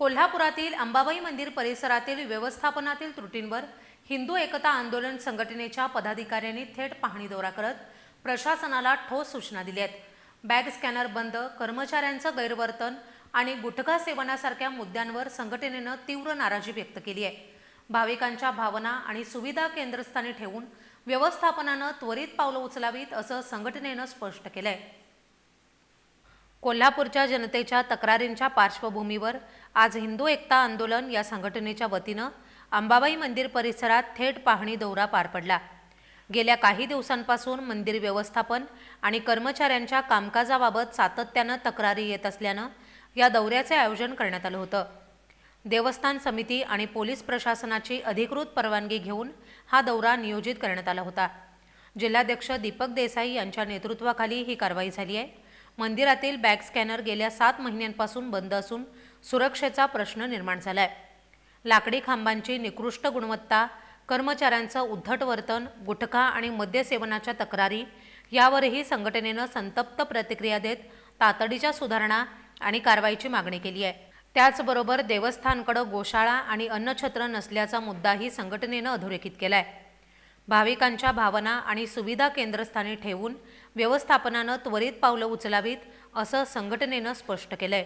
कोल्हापुरातील अंबाबाई मंदिर परिसरातील व्यवस्थापनातील त्रुटींवर हिंदू एकता आंदोलन संघटनेच्या पदाधिकाऱ्यांनी थेट पाहणी दौरा करत प्रशासनाला ठोस सूचना दिल्या आहेत. बॅग स्कॅनर बंद कर्मचाऱ्यांचं गैरवर्तन आणि गुटखा सेवनासारख्या मुद्द्यांवर संघटनेनं तीव्र नाराजी व्यक्त केली आहे. भाविकांच्या भावना आणि सुविधा केंद्रस्थानी ठेवून व्यवस्थापनानं त्वरित पावलं उचलावीत असं संघटनेनं स्पष्ट केलं आहे कोल्हापूरच्या जनतेच्या तक्रारींच्या पार्श्वभूमीवर आज हिंदू एकता आंदोलन या संघटनेच्या वतीनं अंबाबाई मंदिर परिसरात थेट पाहणी दौरा पार पडला. गेल्या काही दिवसांपासून मंदिर व्यवस्थापन आणि कर्मचाऱ्यांच्या कामकाजाबाबत सातत्यानं तक्रारी येत असल्यानं या दौऱ्याचे आयोजन करण्यात आलं होतं. देवस्थान समिती आणि पोलीस प्रशासनाची अधिकृत परवानगी घेऊन हा दौरा नियोजित करण्यात आला होता. जिल्हाध्यक्ष दीपक देसाई यांच्या नेतृत्वाखाली ही कारवाई झाली आहे. मंदिरातील बॅग स्कॅनर गेल्या सात महिन्यांपासून बंद असून सुरक्षेचा प्रश्न निर्माण झाला आहे लाकडी खांबांची निकृष्ट गुणवत्ता कर्मचाऱ्यांचं उद्धट वर्तन गुटखा आणि मद्यसेवनाच्या तक्रारी यावरही संघटनेनं संतप्त प्रतिक्रिया देत तातडीच्या सुधारणा आणि कारवाईची मागणी केली आहे. त्याचबरोबर देवस्थानकडं गोशाळा आणि अन्नछत्र नसल्याचा मुद्दाही संघटनेनं अधोरेखित केला आहे भाविकांच्या भावना आणि सुविधा केंद्रस्थानी ठेवून व्यवस्थापनानं त्वरित पावलं उचलावीत असं संघटनेनं स्पष्ट केलंय.